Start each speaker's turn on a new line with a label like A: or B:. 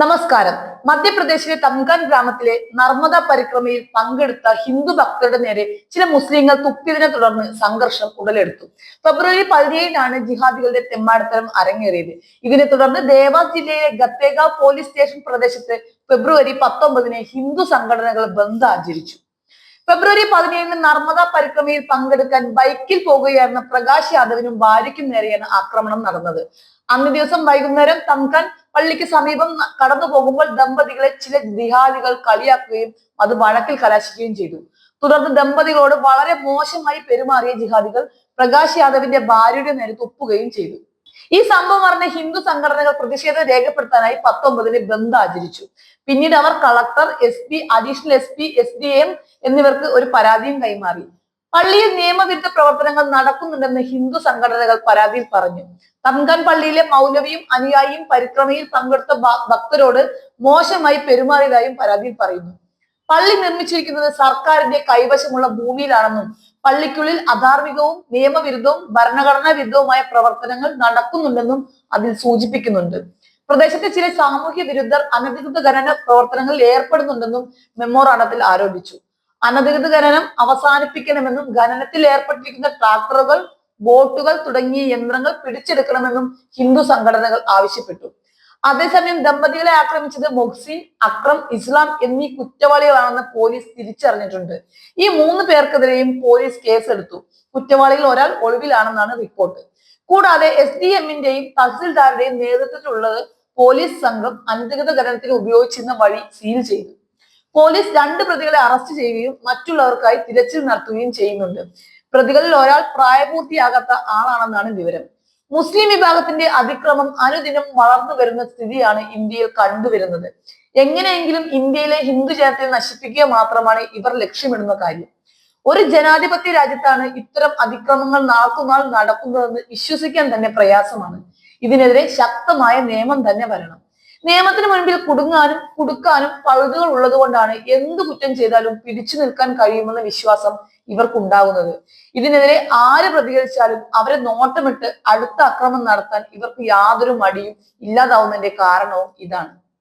A: നമസ്കാരം. മധ്യപ്രദേശിലെ തംഗാൻ ഗ്രാമത്തിലെ നർമ്മദ പരിക്രമയിൽ പങ്കെടുത്ത ഹിന്ദു ഭക്തരുടെ നേരെ ചില മുസ്ലിങ്ങൾ തുപ്പിയതിനെ തുടർന്ന് സംഘർഷം ഉടലെടുത്തു. ഫെബ്രുവരി പതിനേഴിനാണ് ജിഹാദികളുടെ തെമ്മാടത്തരം അരങ്ങേറിയത്. ഇതിനെ തുടർന്ന് ദേവാസ് ജില്ലയിലെ ഗത്തേഗാവ് പോലീസ് സ്റ്റേഷൻ പ്രദേശത്ത് ഫെബ്രുവരി പത്തൊമ്പതിന് ഹിന്ദു സംഘടനകൾ ബന്ദ് ആചരിച്ചു. ഫെബ്രുവരി പതിനേഴിന് നർമ്മദ പരിക്രമയിൽ പങ്കെടുക്കാൻ ബൈക്കിൽ പോകുകയായിരുന്ന പ്രകാശ് യാദവിനും ഭാര്യയ്ക്കും നേരെയാണ് ആക്രമണം നടന്നത്. അന്ന് ദിവസം വൈകുന്നേരം തംകാൻ പള്ളിക്ക് സമീപം കടന്നു പോകുമ്പോൾ ദമ്പതികളെ ചില ജിഹാദികൾ കളിയാക്കുകയും അത് വഴക്കിൽ കലാശിക്കുകയും ചെയ്തു. തുടർന്ന് ദമ്പതികളോട് വളരെ മോശമായി പെരുമാറിയ ജിഹാദികൾ പ്രകാശ് യാദവിന്റെ ഭാര്യയുടെ നേരെ തുപ്പുകയും ചെയ്തു. ഈ സംഭവം അറിഞ്ഞ ഹിന്ദു സംഘടനകൾ പ്രതിഷേധം രേഖപ്പെടുത്താനായി പത്തൊമ്പതിന് ബന്ദ് ആചരിച്ചു. പിന്നീട് അവർ collector S P additional S P S D M എന്നിവർക്ക് ഒരു പരാതിയും കൈമാറി. പള്ളിയിൽ നിയമവിരുദ്ധ പ്രവർത്തനങ്ങൾ നടക്കുന്നുണ്ടെന്ന് ഹിന്ദു സംഘടനകൾ പരാതിയിൽ പറഞ്ഞു. തംകാൻ പള്ളിയിലെ മൗലവിയും അനുയായിയും പരിക്രമയിൽ പങ്കെടുത്ത ഭക്തരോട് മോശമായി പെരുമാറിയതായും പരാതിയിൽ പറയുന്നു. പള്ളി നിർമ്മിച്ചിരിക്കുന്നത് സർക്കാരിന്റെ കൈവശമുള്ള ഭൂമിയിലാണെന്നും പള്ളിക്കുള്ളിൽ അധാർമികവും നിയമവിരുദ്ധവും ഭരണഘടനാ വിരുദ്ധവുമായ പ്രവർത്തനങ്ങൾ നടക്കുന്നുണ്ടെന്നും അതിൽ സൂചിപ്പിക്കുന്നുണ്ട്. പ്രദേശത്തെ ചില സാമൂഹ്യ വിരുദ്ധർ അനധികൃത ഖനന പ്രവർത്തനങ്ങളിൽ ഏർപ്പെടുന്നുണ്ടെന്നും മെമ്മോറാണ്ടത്തിൽ ആരോപിച്ചു. അനധികൃത ഖനനം അവസാനിപ്പിക്കണമെന്നും ഖനനത്തിൽ ഏർപ്പെട്ടിരിക്കുന്ന ട്രാക്ടറുകൾ ബോട്ടുകൾ തുടങ്ങിയ യന്ത്രങ്ങൾ പിടിച്ചെടുക്കണമെന്നും ഹിന്ദു സംഘടനകൾ ആവശ്യപ്പെട്ടു. അതേസമയം ദമ്പതികളെ ആക്രമിച്ചത് മൊഹ്സിൻ അക്രം ഇസ്ലാം എന്നീ കുറ്റവാളികളാണെന്ന് പോലീസ് തിരിച്ചറിഞ്ഞിട്ടുണ്ട്. ഈ മൂന്ന് പേർക്കെതിരെയും പോലീസ് കേസെടുത്തു. കുറ്റവാളികൾ ഒരാൾ ഒളിവിലാണെന്നാണ് റിപ്പോർട്ട്. കൂടാതെ എസ് ഡി എമ്മിന്റെയും തഹസിൽദാരുടെയും നേതൃത്വത്തിലുള്ളത് പോലീസ് സംഘം അനധികൃത ഖനനത്തിന് ഉപയോഗിച്ചിരുന്ന വഴി സീൽ ചെയ്തു. പോലീസ് രണ്ട് പ്രതികളെ അറസ്റ്റ് ചെയ്യുകയും മറ്റുള്ളവർക്കായി തിരച്ചിൽ നടത്തുകയും ചെയ്യുന്നുണ്ട്. പ്രതികളിൽ ഒരാൾ പ്രായപൂർത്തിയാകാത്ത ആളാണെന്നാണ് വിവരം. മുസ്ലിം വിഭാഗത്തിന്റെ അതിക്രമം അനുദിനം വളർന്നു വരുന്ന സ്ഥിതിയാണ് ഇന്ത്യയിൽ കണ്ടുവരുന്നത്. എങ്ങനെയെങ്കിലും ഇന്ത്യയിലെ ഹിന്ദു ജനത്തെ നശിപ്പിക്കുക മാത്രമാണ് ഇവർ ലക്ഷ്യമിടുന്ന കാര്യം. ഒരു ജനാധിപത്യ രാജ്യത്താണ് ഇത്തരം അതിക്രമങ്ങൾ നാൾക്കുനാൾ നടക്കുന്നതെന്ന് വിശ്വസിക്കാൻ തന്നെ പ്രയാസമാണ്. ഇതിനെതിരെ ശക്തമായ നിയമം തന്നെ വരണം. നിയമത്തിന് മുൻപിൽ കുടുങ്ങാനും കുടുക്കാനും പഴുതുകൾ ഉള്ളതുകൊണ്ടാണ് എന്ത് കുറ്റം ചെയ്താലും പിടിച്ചു നിൽക്കാൻ കഴിയുമെന്ന വിശ്വാസം ഇവർക്കുണ്ടാകുന്നത്. ഇതിനെതിരെ ആര് പ്രതികരിച്ചാലും അവരെ നോട്ടമിട്ട് അടുത്ത അക്രമം നടത്താൻ ഇവർക്ക് യാതൊരു മടിയും ഇല്ലാതാവുന്നതിന്റെ കാരണവും ഇതാണ്.